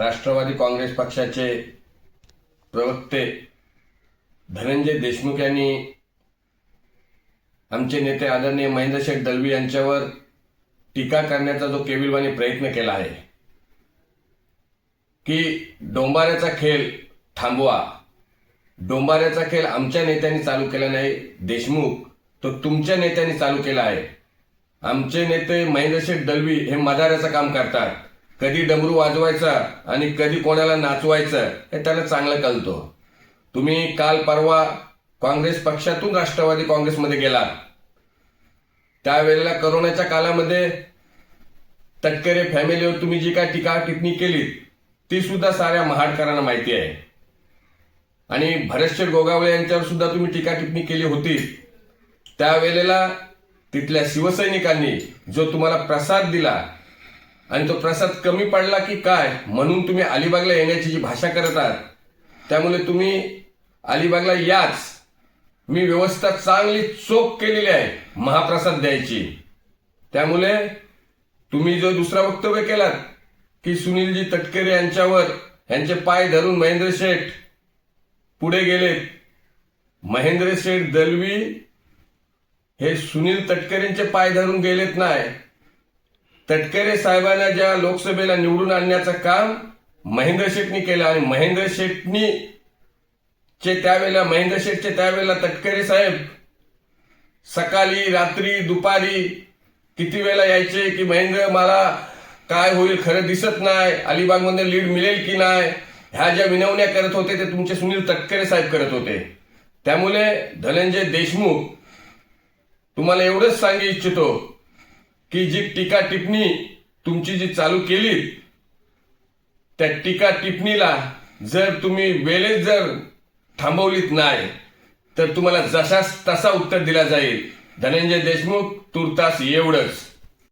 राष्ट्रवादी काँग्रेस पक्षाचे प्रवक्ते धनंजय देशमुख यांनी आमचे नेते आदरणीय महेंद्रशेठ दळवी दलवी यांच्यावर टीका करण्याचा जो केविलवाणी प्रयत्न केला आहे की डोंबाऱ्याचा खेळ थांबवा. डोंबाऱ्याचा खेळ आमच्या नेत्यांनी चालू केला नाही देशमुख तो तुमच्या नेत्यांनी चालू केला आहे. आमचे नेते महेंद्रशेठ दळवी दलवी हे मदाराचं काम करतात. कधी डमरू वाजवायचा आणि कधी कोणाला नाचवायचं हे त्याला चांगलं कळतो. तुम्ही काल परवा काँग्रेस पक्षातून राष्ट्रवादी काँग्रेसमध्ये गेला. त्यावेळेला करोनाच्या काळामध्ये तटकरे फॅमिलीवर तुम्ही जी काय टीका टिप्पणी केली ती सुद्धा साऱ्या महाडकरांना माहिती आहे. आणि भरतशेठ गोगावळे यांच्यावर सुद्धा तुम्ही टीका टिप्पणी केली होती. त्यावेळेला तिथल्या शिवसैनिकांनी जो तुम्हाला प्रसाद दिला आणि तो प्रसाद कमी पडला की काय? म्हणून तुम्ही अलिबागला येण्याची जी भाषा करत आहात त्यामुळे तुम्ही अलिबागला याच. मी व्यवस्था चांगली चोख केलेली आहे महाप्रसाद द्यायची. त्यामुळे तुम्ही जो दुसरा वक्तव्य केलात की सुनीलजी तटकरे यांच्यावर यांचे पाय धरून महेंद्र शेठ पुढे गेलेत. महेंद्र शेठ दलवी हे सुनील तटकरेंचे पाय धरून गेलेत नाही. तटकरे साहेबांना ज्या लोकसभेला निवडून आणण्याचं काम महेंद्र शेठनी केलं आणि महेंद्र शेठनी चे त्यावेळेला महेंद्र शेठचे त्यावेळेला तटकरे साहेब सकाळी रात्री दुपारी किती वेळेला यायचे की महेंद्र मला काय होईल खरं दिसत नाही अलिबागमध्ये लीड मिळेल की नाही ह्या ज्या विनवण्या करत होते ते तुमचे सुनील तटकरे साहेब करत होते. त्यामुळे धनंजय देशमुख तुम्हाला एवढंच सांगू इच्छितो की जी टीका टिप्पणी तुमची जी चालू केली त्या टीका टिप्पणीला जर तुम्ही वेळेत जर थांबवलीत नाही तर तुम्हाला जशास तसा उत्तर दिला जाईल. धनंजय देशमुख तुर्तास एवढंच.